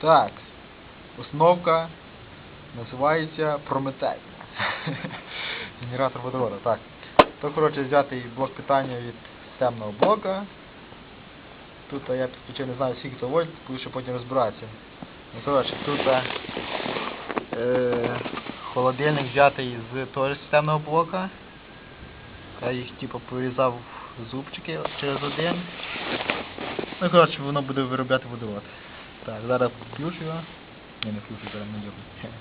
Так. Установка називається Прометей. Генератор водорода. Так. То, коротше, взятий блок питання від системного блока. Тут я підключив, не знаю скільки то вольт, буду ще потім розбиратися. Ну, коротше, тут е, холодильник взятий з того системного блока. Я їх типу порізав зубчики через один. Ну, коротше, воно буде виробляти водород. Так, зараз включу його. Ні, не включу, зараз не дякую.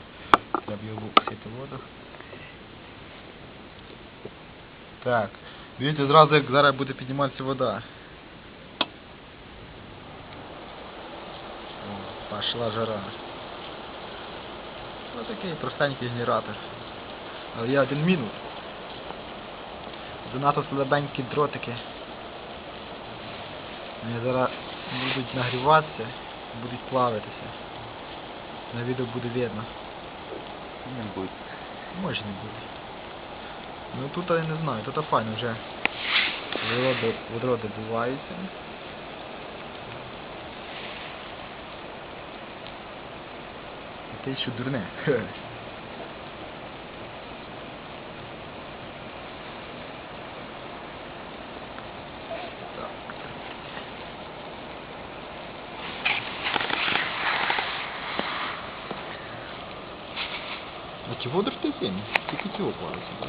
Треба його випустити воду. Так. Дивіться, зразу як зараз буде підніматися вода. О, пошла жара. Ось такий простенький генератор. Але є один мінус. Занадто слабенькі дротики. Вони зараз будуть нагріватися, будуть плавитися. На відео буде видно. Не буде. Може не буде. Ну тут я не знаю, тут файно вже. вроде водороди буваються. Ти що дурне? А чого ти синь? Тільки цього плавиться.